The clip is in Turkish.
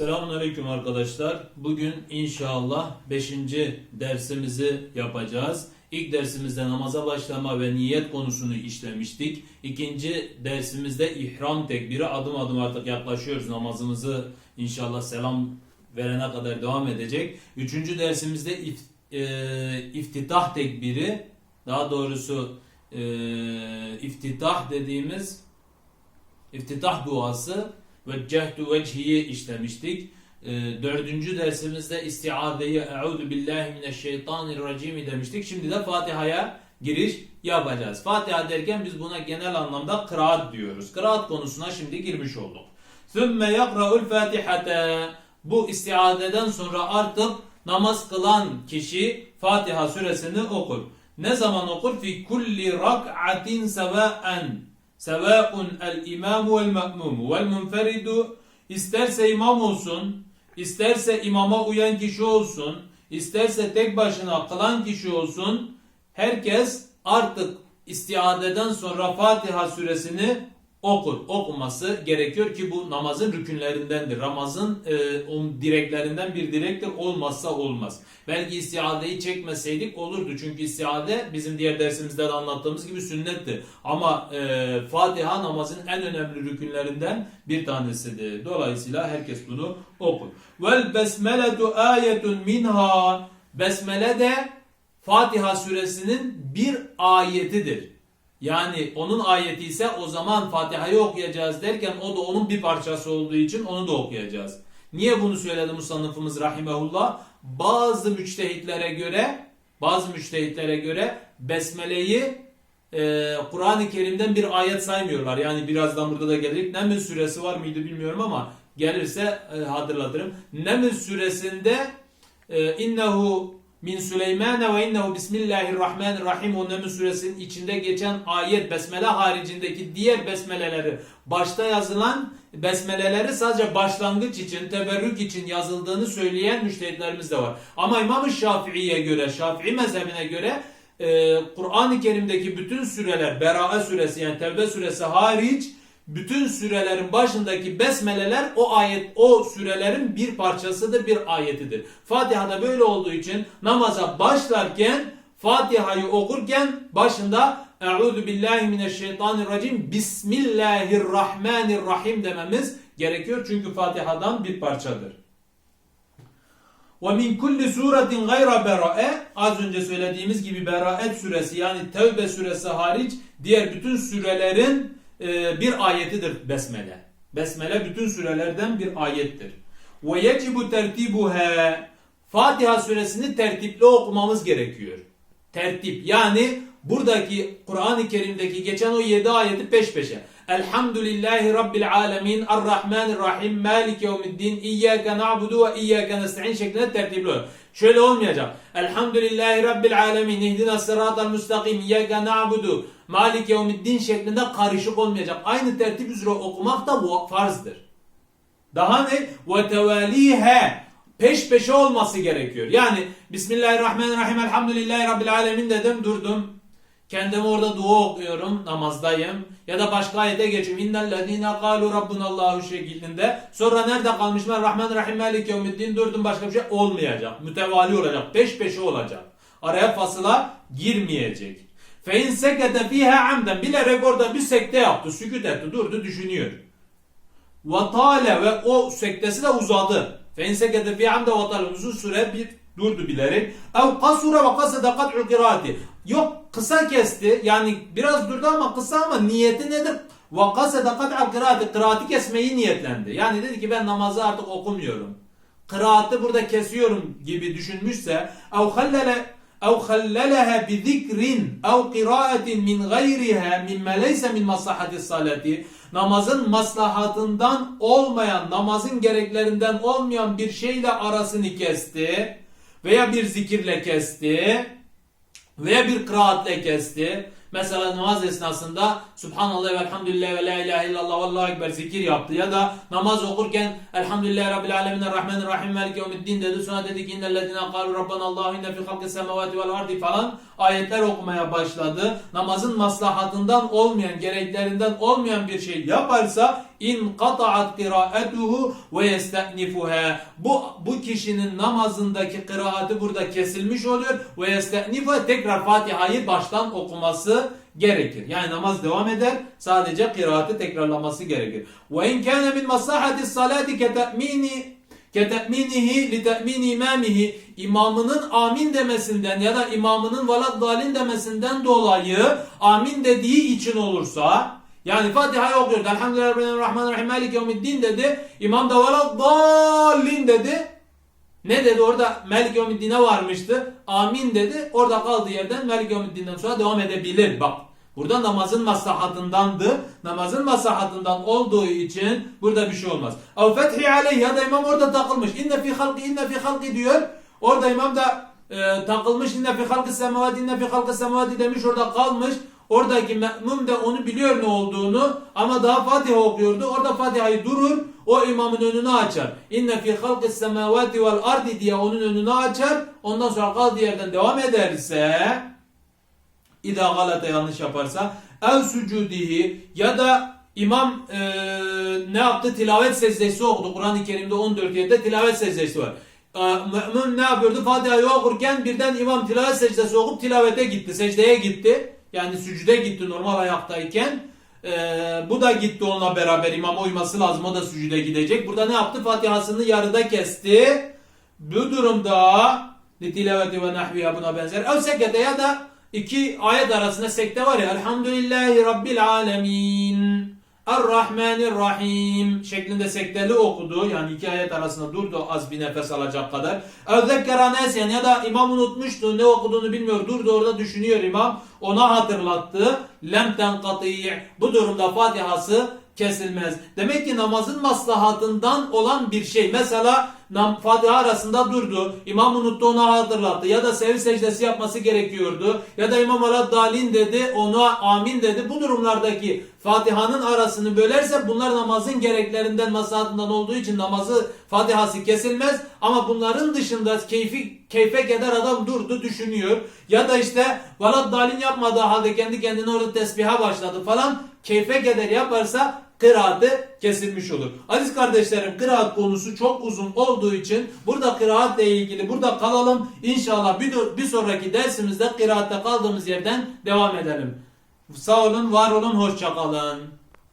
Selamünaleyküm arkadaşlar. Bugün inşallah 5. dersimizi yapacağız. İlk dersimizde namaza başlama ve niyet konusunu işlemiştik. İkinci dersimizde ihram tekbiri adım adım artık yaklaşıyoruz. Namazımızı inşallah selam verene kadar devam edecek. Üçüncü dersimizde if- e, iftitah tekbiri daha doğrusu e, iftitah dediğimiz İftitah duası ve cehdu vecihi işlemiştik. Ee, dördüncü dersimizde istiadeyi Euzu billahi mineşşeytanirracim demiştik. Şimdi de Fatiha'ya giriş yapacağız. Fatiha derken biz buna genel anlamda kıraat diyoruz. Kıraat konusuna şimdi girmiş olduk. Sümme yakra'ul fatihate. Bu istiadeden sonra artık namaz kılan kişi Fatiha suresini okur. Ne zaman okur? Fi kulli rak'atin sevaen. Sevaun el imamu vel ma'mumu vel munferidu isterse imam olsun, isterse imama uyan kişi olsun, isterse tek başına kılan kişi olsun, herkes artık istiadeden sonra Fatiha suresini okur, okuması gerekiyor ki bu namazın rükünlerindendir. Namazın e, on direklerinden bir direktir olmazsa olmaz. Belki istiadeyi çekmeseydik olurdu. Çünkü istiade bizim diğer dersimizde de anlattığımız gibi sünnetti. Ama e, Fatiha namazın en önemli rükünlerinden bir tanesidir. Dolayısıyla herkes bunu okur. Vel besmeletu ayetun minha. Besmele de Fatiha suresinin bir ayetidir. Yani onun ayeti ise o zaman Fatiha'yı okuyacağız derken o da onun bir parçası olduğu için onu da okuyacağız. Niye bunu söyledi musannıfımız rahimehullah? Bazı müçtehitlere göre bazı müçtehitlere göre Besmele'yi e, Kur'an-ı Kerim'den bir ayet saymıyorlar. Yani birazdan burada da gelecek. Neml suresi var mıydı bilmiyorum ama gelirse e, hatırlatırım. Neml suresinde e, innehu min Süleyman ve innehu bismillahirrahmanirrahim o Neml suresinin içinde geçen ayet besmele haricindeki diğer besmeleleri başta yazılan besmeleleri sadece başlangıç için, teberrük için yazıldığını söyleyen müştehitlerimiz de var. Ama İmam-ı Şafii'ye göre, Şafii mezhebine göre e, Kur'an-ı Kerim'deki bütün süreler, Bera'a suresi yani Tevbe suresi hariç bütün sürelerin başındaki besmeleler o ayet o sürelerin bir parçasıdır, bir ayetidir. Fatiha'da böyle olduğu için namaza başlarken Fatiha'yı okurken başında Euzu billahi mineşşeytanirracim Bismillahirrahmanirrahim dememiz gerekiyor çünkü Fatiha'dan bir parçadır. Ve min kulli suretin gayra bera'e az önce söylediğimiz gibi Beraet suresi yani Tevbe suresi hariç diğer bütün sürelerin e, bir ayetidir besmele. Besmele bütün sürelerden bir ayettir. Ve yecibu tertibuha Fatiha suresini tertipli okumamız gerekiyor. Tertip yani buradaki Kur'an-ı Kerim'deki geçen o 7 ayeti peş peşe. Elhamdülillahi Rabbil alemin Errahmanirrahim Malik yevmiddin İyyâke na'budu ve iyyâke nesta'in şeklinde tertipli olur. Şöyle olmayacak. Elhamdülillahi Rabbil alemin İhdina sıratal müstakim İyyâke na'budu Malik yevmiddin şeklinde karışık olmayacak. Aynı tertip üzere okumak da bu farzdır. Daha ne? Ve tevalihe peş peşe olması gerekiyor. Yani Bismillahirrahmanirrahim Elhamdülillahi Rabbil Alemin dedim durdum. Kendime orada dua okuyorum namazdayım. Ya da başka ayete geçiyorum. İnnellezine kalu rabbunallahu şeklinde. Sonra nerede kalmışlar? Rahman Rahim Malik Yevmiddin durdum başka bir şey olmayacak. Mütevali olacak. Peş peşe olacak. Araya fasıla girmeyecek. Fe in sekete fiha amden bilerek orada bir sekte yaptı. Sükut etti. Durdu düşünüyor. Ve tale ve o sektesi de uzadı. Fe in sekete fiha amden ve tale uzun süre bir durdu bilerek. Ev kasura ve kasede kat'u kiraati. Yok kısa kesti. Yani biraz durdu ama kısa ama niyeti nedir? Ve kasede kat'u kiraati. Kıraati kesmeyi niyetlendi. Yani dedi ki ben namazı artık okumuyorum. Kıraatı burada kesiyorum gibi düşünmüşse ev hallele ev halleleha bi zikrin ev kıraatin min gayriha mimma leyse min maslahati salati namazın maslahatından olmayan namazın gereklerinden olmayan bir şeyle arasını kesti veya bir zikirle kesti veya bir kıraatle kesti. Mesela namaz esnasında Subhanallah ve Elhamdülillah ve La ilahe illallah ve Allahu Ekber zikir yaptı. Ya da namaz okurken Elhamdülillah Rabbil Alemin Rahmanir Rahim Melik Yevmiddin dedi. Sonra dedi ki innellezine kalu Rabbana Allahu inne fi halkis semavati vel ardi falan ayetler okumaya başladı. Namazın maslahatından olmayan, gereklerinden olmayan bir şey yaparsa in qata'at qira'atuhu ve yesta'nifuha. Bu bu kişinin namazındaki kıraati burada kesilmiş oluyor ve yesta'nifuha tekrar Fatiha'yı baştan okuması gerekir. Yani namaz devam eder. Sadece kıraati tekrarlaması gerekir. Ve in kana min masahati salati ke ta'mini kete'minihi li te'mini imamihi imamının amin demesinden ya da imamının velad dalin demesinden dolayı amin dediği için olursa yani Fatiha'yı okuyordu. Elhamdülillahirrahmanirrahim. Malik yevmiddin dedi. İmam da dalin dedi. Ne dedi orada Melik Yevmiddin'e varmıştı. Amin dedi. Orada kaldığı yerden Melik Yevmiddin'den sonra devam edebilir. Bak burada namazın maslahatındandı. Namazın maslahatından olduğu için burada bir şey olmaz. Ev fethi aleyh ya da imam orada takılmış. İnne fi halki inne fi halki diyor. Orada imam da e, takılmış. İnne fi halki semavati inne fi halki semavati demiş orada kalmış. Oradaki me'mum de onu biliyor ne olduğunu ama daha Fatiha okuyordu. Orada Fatiha'yı durur. O imamın önünü açar. İnne fi halkis semavati vel ardi diye onun önünü açar. Ondan sonra kaldığı yerden devam ederse İda galata yanlış yaparsa ev sucudihi ya da imam eee, ne yaptı? Tilavet secdesi okudu. Kur'an-ı Kerim'de 14 yerde tilavet secdesi var. Eee, Mümin ne yapıyordu? Fatiha'yı okurken birden imam tilavet secdesi okup tilavete gitti. Secdeye gitti. Yani sücüde gitti normal ayaktayken. Eee, bu da gitti onunla beraber imama uyması lazım. O da sücüde gidecek. Burada ne yaptı? Fatiha'sını yarıda kesti. Bu durumda litilaveti ve nahviha buna benzer. Ev sekete ya da iki ayet arasında sekte var ya. Elhamdülillahi Rabbil alemin. Errahmanirrahim şeklinde sekteli okudu. Yani iki ayet arasında durdu az bir nefes alacak kadar. Evzekkera nesen ya da imam unutmuştu ne okuduğunu bilmiyor. Durdu orada düşünüyor imam. Ona hatırlattı. Lem tenkati' Bu durumda Fatiha'sı kesilmez. Demek ki namazın maslahatından olan bir şey. Mesela nam, Fatiha arasında durdu. İmam unuttu ona hatırlattı. Ya da sevi secdesi yapması gerekiyordu. Ya da İmam ala dalin dedi ona amin dedi. Bu durumlardaki Fatiha'nın arasını bölerse bunlar namazın gereklerinden maslahatından olduğu için namazı Fatiha'sı kesilmez. Ama bunların dışında keyfi keyfe keder adam durdu düşünüyor. Ya da işte valad dalin yapmadığı halde kendi kendine orada tesbiha başladı falan. Keyfe keder yaparsa kıraatı kesilmiş olur. Aziz kardeşlerim kıraat konusu çok uzun olduğu için burada kıraatle ilgili burada kalalım. İnşallah bir, bir sonraki dersimizde kıraatte kaldığımız yerden devam edelim. Sağ olun, var olun, hoşça kalın.